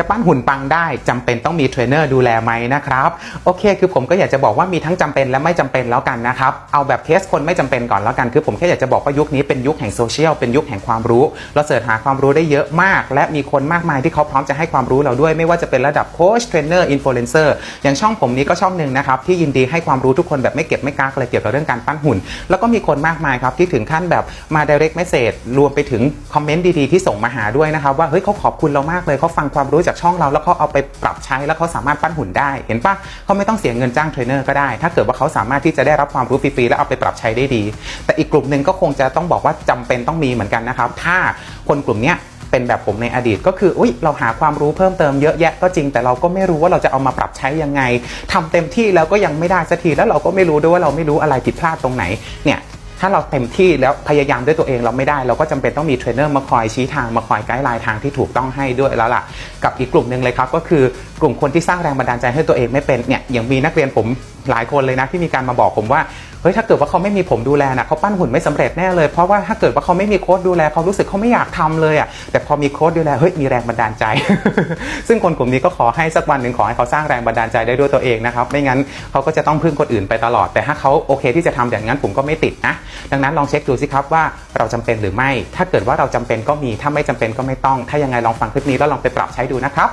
จะปั้นหุ่นปังได้จำเป็นต้องมีเทรนเนอร์ดูแลไหมนะครับโอเค คือผมก็อยากจะบอกว่ามีทั้งจำเป็นและไม่จำเป็นแล้วกันนะครับเอาแบบเคสคนไม่จำเป็นก่อนแล้วกันคือผมแค่อยากจะบอกว่ายุคนี้เป็นยุคแห่งโซเชียลเป็นยุคแห่งความรู้ เราเสิร์ชหาความรู้ได้เยอะมาก และมีคนมากมายที่เขาพร้อมจะให้ความรู้เราด้วย ไม่ว่าจะเป็นระดับโค้ชเทรนเนอร์อินฟลูเอนเซอร์อย่างช่องผมนี้ก็ช่องหนึ่งนะครับที่ยินดีให้ความรู้ทุกคนแบบไม่เก็บไม่กักเลยเกี่ยวกับเรื่องการปั้นหุ่น แล้วก็มีคนมากมายครับที่ถึงขั้นแบบมา direct message รวมไปถึงคอมเมนต์ดีๆที่ส่งมาหาด้วยนะครับว่าเฮ้ยเขาขอบคุณเรามากเลยเขาฟังความรู้จากช่องเราแล้วเขาเอาไปปรับใช้แล้วเขาสามารถปั้นหุ่นได้ เห็นปะเขาไม่ต้องเสียเงินจ้างเทรนเนอร์ก็ได้ ถ้าเกิดว่าเขาสามารถที่จะได้รับความรู้ฟรีๆแล้วเอาไปปรับใช้ได้ดี แต่อีกกลุ่มหนึ่งก็คงจะต้องบอกว่าจำเป็นต้องมีเหมือนกันนะครับ ถ้าคนกลุ่มเนี้ยเป็นแบบผมในอดีตก็คืออุ้ยเราหาความรู้เพิ่มเติมเยอะแยะก็จริง แต่เราก็ไม่รู้ว่าเราจะเอามาปรับใช้ยังไงทำเต็มที่แล้วก็ยังไม่ได้สักทีแล้วเราก็ไม่รู้ด้วยว่าเราไม่รู้อะไรผิดพลาดตรงไหนเนี่ย ถ้าเราเต็มที่แล้วพยายามด้วยตัวเองเราไม่ได้ เราก็จำเป็นต้องมีเทรนเนอร์มาคอยชี้ทางมาคอยไกด์ไลน์ทางที่ถูกต้องให้ด้วยแล้วล่ะ กับอีกกลุ่มหนึ่งเลยครับ ก็คือกลุ่มคนที่สร้างแรงบันดาลใจให้ตัวเองไม่เป็นเนี่ยอย่างมีนักเรียนผมหลายคนเลยนะที่มีการมาบอกผมว่าเฮ้ยถ้าเกิดว่าเขาไม่มีผมดูแลนะเขาปั้นหุ่นไม่สำเร็จแน่เลยเพราะว่าถ้าเกิดว่าเขาไม่มีโค้ดดูแลเขารู้สึกเขาไม่อยากทำเลยอะแต่พอมีโค้ดดูแลเฮ้ยมีแรงบันดาลใจ ซึ่งคนกลุ่มนี้ก็ขอให้สักวันหนึ่งขอให้เขาสร้างแรงบันดาลใจได้ด้วยตัวเองนะครับไม่งั้นเขาก็จะต้องพึ่งคนอื่นไปตลอด แต่ถ้าเขาโอเคที่จะทำอย่างนั้นผมก็ไม่ติดนะดังนั้นลองเช็คดูสิครับว่าเราจำเป็นหรือไม่ ถ้าเกิดว่าเราจำเป็นก็มีถ้าไม่จำเป็นก็ไม่ต้อง ถ้ายังไงลองฟังคลิปนี้แล้วลองไปปรับใช้ดูนะครับ